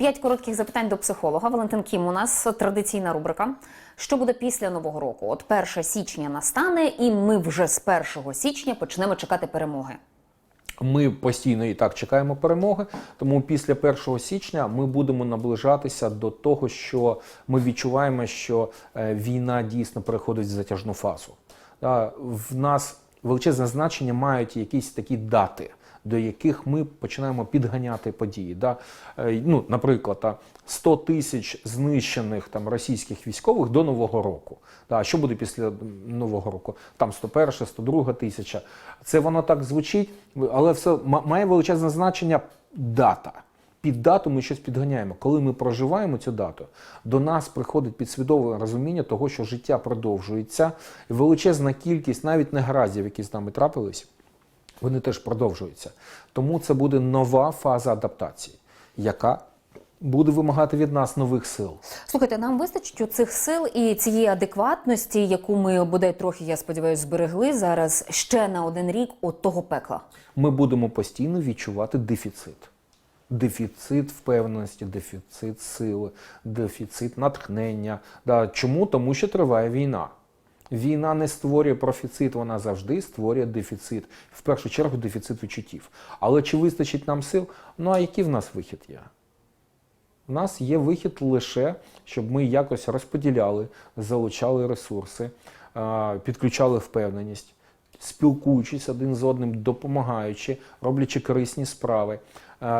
П'ять коротких запитань до психолога. Валентин Кім у нас традиційна рубрика. Що буде після нового року? От 1 січня настане, і ми вже з 1 січня почнемо чекати перемоги. Ми постійно і так чекаємо перемоги. Тому після 1 січня ми будемо наближатися до того, що ми відчуваємо, що е, війна дійсно переходить в затяжну фазу. В нас величезне значення мають якісь такі дати. До яких ми починаємо підганяти події. Да? Е, Ну, наприклад, та, 100 тисяч знищених там російських військових до Нового року. Да? А що буде після Нового року? Там 101, 102 тисяча. Це воно так звучить, але все ма- має величезне значення дата. Під дату ми щось підганяємо. Коли ми проживаємо цю дату, до нас приходить підсвідоме розуміння того, що життя продовжується, і величезна кількість навіть негараздів, які з нами трапились, вони теж продовжуються. Тому це буде нова фаза адаптації, яка буде вимагати від нас нових сил. Слухайте, нам вистачить у цих сил і цієї адекватності, яку ми бодай трохи, я сподіваюся, зберегли зараз ще на один рік от того пекла. Ми будемо постійно відчувати дефіцит. Дефіцит впевненості, дефіцит сили, дефіцит натхнення. Да. Чому? Тому що триває війна. Війна не створює профіцит, вона завжди створює дефіцит. В першу чергу дефіцит відчуттів. Але чи вистачить нам сил? Ну а який в нас вихід є? У нас є вихід лише, щоб ми якось розподіляли, залучали ресурси, підключали впевненість, спілкуючись один з одним, допомагаючи, роблячи корисні справи,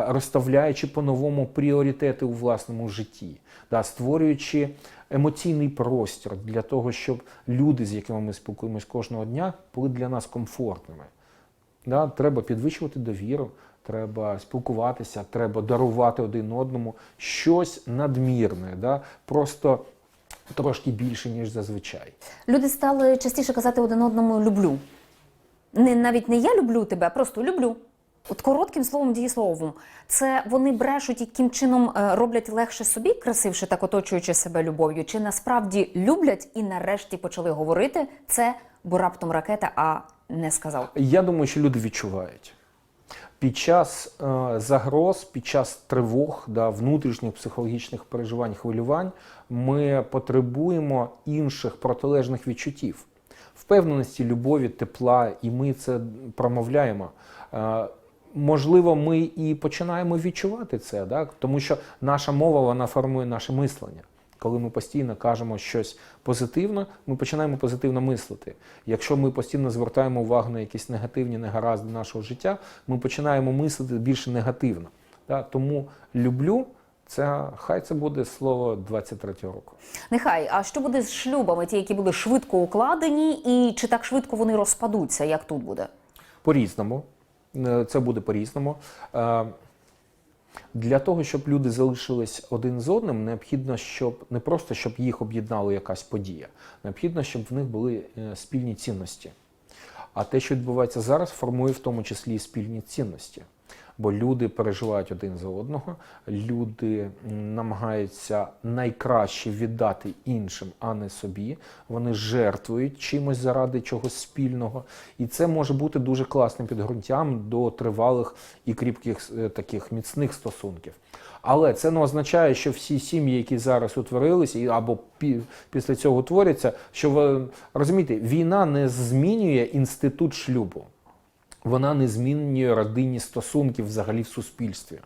розставляючи по-новому пріоритети у власному житті, да, створюючи емоційний простір для того, щоб люди, з якими ми спілкуємось кожного дня, були для нас комфортними. Да, треба підвищувати довіру, треба спілкуватися, треба дарувати один одному щось надмірне, да, просто трошки більше, ніж зазвичай. Люди стали частіше казати один одному люблю. Не навіть не я люблю тебе, а просто люблю. От коротким словом дієсловом. Це вони брешуть, яким чином е, роблять легше собі, красивше так оточуючи себе любов'ю, чи насправді люблять і нарешті почали говорити це, бо раптом ракета, а не сказав. Я думаю, що люди відчувають. Під час е, загроз, під час тривог, да, внутрішніх психологічних переживань, хвилювань, ми потребуємо інших протилежних відчуттів, впевненості, любові, тепла, і ми це промовляємо. Е, можливо, ми і починаємо відчувати це, да? тому що наша мова вона формує наше мислення. Коли ми постійно кажемо щось позитивне, ми починаємо позитивно мислити. Якщо ми постійно звертаємо увагу на якісь негативні негаразди нашого життя, ми починаємо мислити більше негативно. Да? Тому люблю це хай це буде слово 23-го року. Нехай, а що буде з шлюбами, ті, які були швидко укладені, і чи так швидко вони розпадуться, як тут буде? По-різному. Е, Це буде по-різному. Е, Для того, щоб люди залишились один з одним, необхідно, щоб не просто щоб їх об'єднала якась подія, необхідно, щоб в них були е, спільні цінності. А те, що відбувається зараз, формує в тому числі і спільні цінності. Бо люди переживають один за одного, люди намагаються найкраще віддати іншим, а не собі. Вони жертвують чимось заради чогось спільного. І це може бути дуже класним підґрунтям до тривалих і кріпких е, таких міцних стосунків. Але це не означає, що всі сім'ї, які зараз утворилися, або пі- після цього утворяться, що розумієте, війна не змінює інститут шлюбу вона не змінює родинні стосунки взагалі в суспільстві.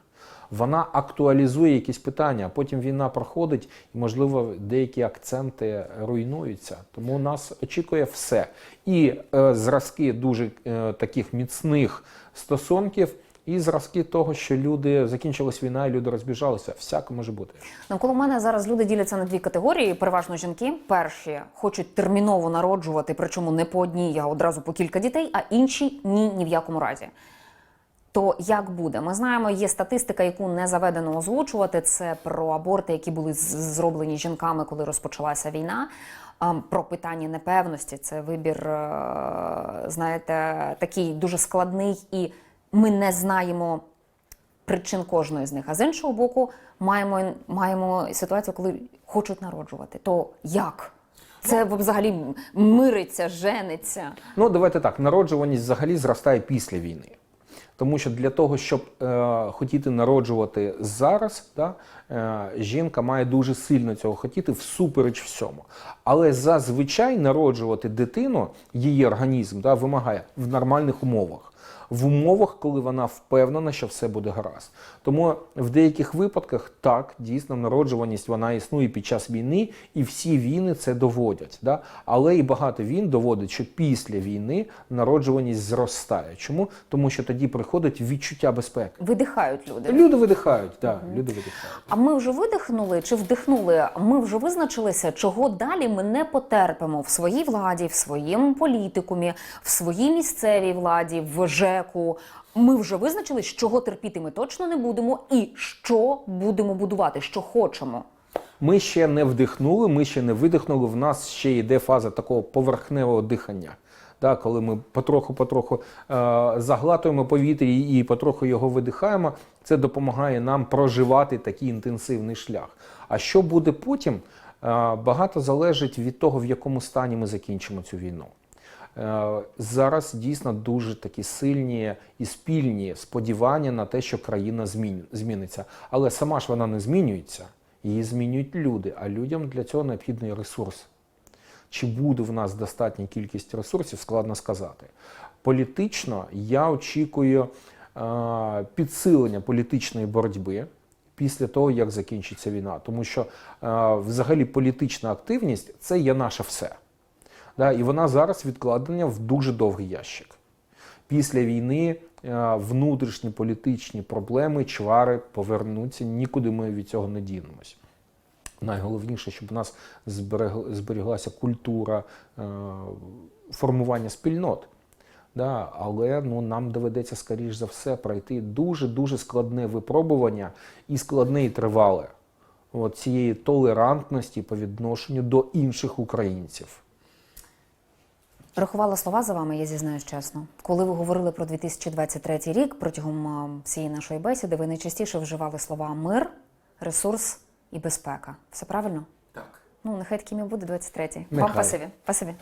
Вона актуалізує якісь питання, а потім війна проходить, і, можливо, деякі акценти руйнуються. Тому нас очікує все. І е, зразки дуже е, таких міцних стосунків, і зразки того, що люди закінчилась війна, і люди розбіжалися. Всяке може бути. Навколо мене зараз люди діляться на дві категорії. Переважно жінки. Перші хочуть терміново народжувати, причому не по одній, а одразу по кілька дітей, а інші ні, ні в якому разі. То як буде? Ми знаємо, є статистика, яку не заведено озвучувати. Це про аборти, які були зроблені жінками, коли розпочалася війна. Про питання непевності. Це вибір, е, знаєте, такий дуже складний, і ми не знаємо причин кожної з них. А з іншого боку, маємо, маємо ситуацію, коли хочуть народжувати. То як? Це взагалі мириться, жениться. Ну, давайте так, народжуваність взагалі зростає після війни. Тому що для того, щоб е, хотіти народжувати зараз, да, е, жінка має дуже сильно цього хотіти всупереч всьому. Але зазвичай народжувати дитину, її організм да, вимагає в нормальних умовах. В умовах, коли вона впевнена, що все буде гаразд. Тому в деяких випадках так, дійсно, народжуваність вона існує під час війни, і всі війни це доводять. Да? Але і багато війн доводить, що після війни народжуваність зростає. Чому? Тому що тоді приходить відчуття безпеки. Видихають люди. Люди видихають, так, люди видихають. А ми вже видихнули чи вдихнули? Ми вже визначилися, чого далі ми не потерпимо в своїй владі, в своєму політикумі, в своїй місцевій владі, в ЖЕКу. Ми вже визначились, чого терпіти ми точно не будемо, і що будемо будувати, що хочемо. Ми ще не вдихнули, ми ще не видихнули. В нас ще йде фаза такого поверхневого дихання. Да, коли ми потроху-потроху е, заглатуємо повітря і потроху його видихаємо, це допомагає нам проживати такий інтенсивний шлях. А що буде потім, е, багато залежить від того, в якому стані ми закінчимо цю війну. Е, Зараз дійсно дуже такі сильні і спільні сподівання на те, що країна зміниться. Але сама ж вона не змінюється, її змінюють люди, а людям для цього необхідний ресурс. Чи буде в нас достатня кількість ресурсів, складно сказати. Політично я очікую е, підсилення політичної боротьби після того, як закінчиться війна. Тому що е, взагалі політична активність це є наше все. Да, і вона зараз відкладена в дуже довгий ящик. Після війни е, внутрішні політичні проблеми, чвари повернуться, нікуди ми від цього не дінемось. Найголовніше, щоб у нас зберіглася культура е, формування спільнот. Да, але ну, нам доведеться, скоріш за все, пройти дуже-дуже складне випробування і складне і тривале от, цієї толерантності по відношенню до інших українців. Рахувала слова за вами, я зізнаюсь чесно. Коли ви говорили про 2023 рік протягом всієї нашої бесіди, ви найчастіше вживали слова мир, ресурс і безпека. Все правильно? Так. Ну, нехай таким і буде 23-й. Вам пасиві. Пасиві.